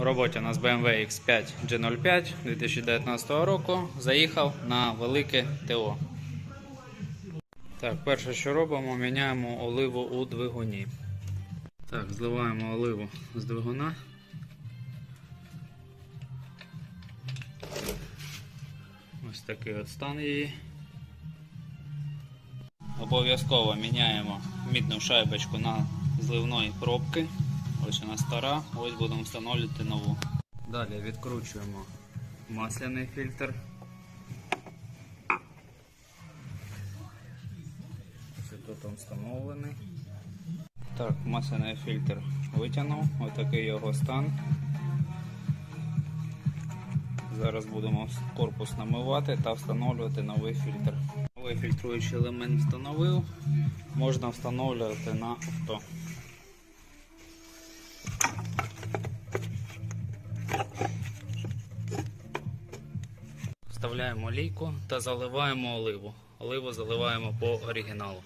У роботі у нас BMW X5 G05 2019 року. Заїхав на велике ТО. Так, перше, що робимо, міняємо оливу у двигуні. Так, зливаємо оливу з двигуна. Ось такий от стан її. Обов'язково міняємо мідну шайбочку на зливної пробки. Ось вона стара, ось будемо встановлювати нову. Далі відкручуємо масляний фільтр. Ось тут він встановлений. Так, масляний фільтр витягнув, ось такий його стан. Зараз будемо корпус намивати та встановлювати новий фільтр. Новий фільтруючий елемент встановив, можна встановлювати на авто. Вставляємо олійку та заливаємо оливу. Оливу заливаємо по оригіналу.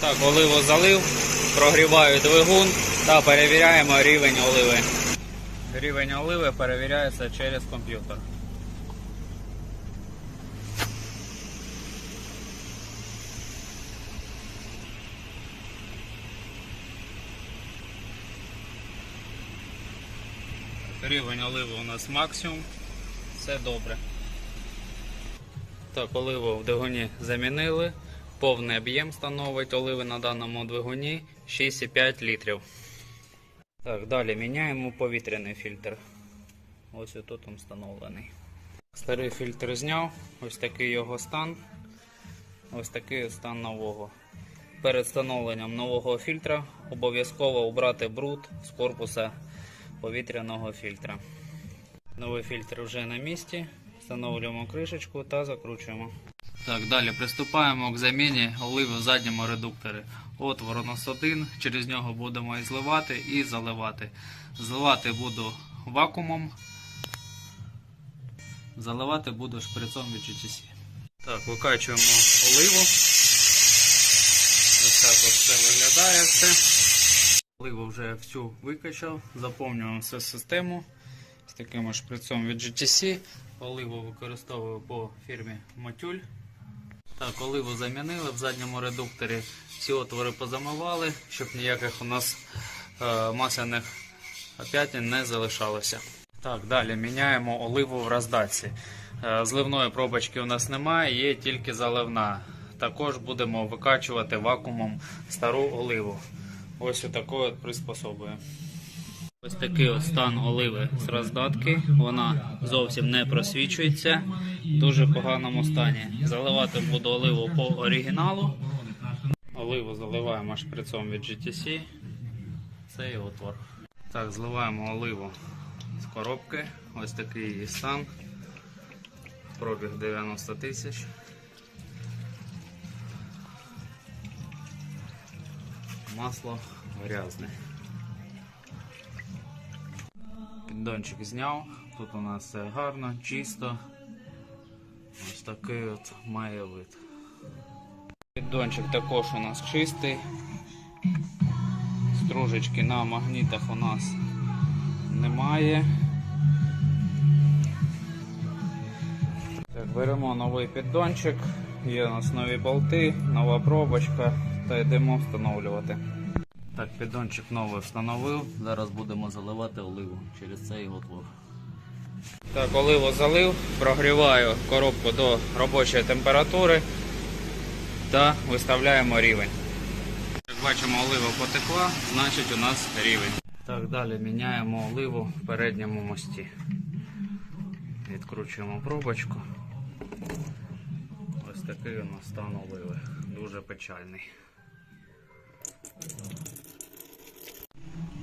Так, оливу залив, прогріваю двигун та перевіряємо рівень оливи. Рівень оливи перевіряється через комп'ютер. Рівень оливи у нас максимум. Все добре. Так, оливу в двигуні замінили. Повний об'єм становить оливи на даному двигуні 6,5 літрів. Так, далі міняємо повітряний фільтр. Ось тут він встановлений. Старий фільтр зняв, ось такий його стан. Ось такий стан нового. Перед встановленням нового фільтра обов'язково убрати бруд з корпуса повітряного фільтра. Новий фільтр вже на місці. Встановлюємо кришечку та закручуємо. Так, далі приступаємо к заміні оливи в задньому редукторі. Отвор у нас через нього будемо і зливати і заливати. Зливати буду вакуумом, заливати буду шприцом від GTC. Так, викачуємо оливу. Ось так от все виглядає все. Оливу вже всю викачав, заповнюємо всю систему з таким шприцом від GTC. Оливу використовую по фірмі Мотюль. Так, оливу замінили в задньому редукторі. Всі отвори позамивали, щоб ніяких у нас е, масляних п'ятин не залишалося. Так, далі міняємо оливу в роздатці. Е, зливної пробочки у нас немає, є тільки заливна. Також будемо викачувати вакуумом стару оливу. Ось отакою от приспособою. Ось такий стан оливи з роздатки. Вона зовсім не просвічується. В дуже поганому стані. Заливати буду оливу по оригіналу. Оливу заливаємо шприцом від GTC. Цей отвор. Так, зливаємо оливу з коробки. Ось такий її стан. Пробіг 90 тисяч. Масло грязне. Піддончик зняв. Тут у нас все гарно, чисто. Ось такий от має вид. Піддончик також у нас чистий. Стружечки на магнітах у нас немає. Так, беремо новий піддончик, є у нас нові болти, нова пробочка та йдемо встановлювати. Так, піддончик новий встановив. Зараз будемо заливати оливу через цей отвор. Так, оливу залив, прогріваю коробку до робочої температури та виставляємо рівень. Як бачимо, олива потекла, значить у нас рівень. Так, далі міняємо оливу в передньому мості. Відкручуємо пробочку. Ось такий у нас стан оливи. Дуже печальний.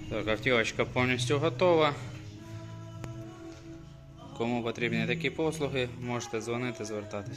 Так, автівочка повністю готова. Кому потрібні такі послуги, можете дзвонити, звертатись.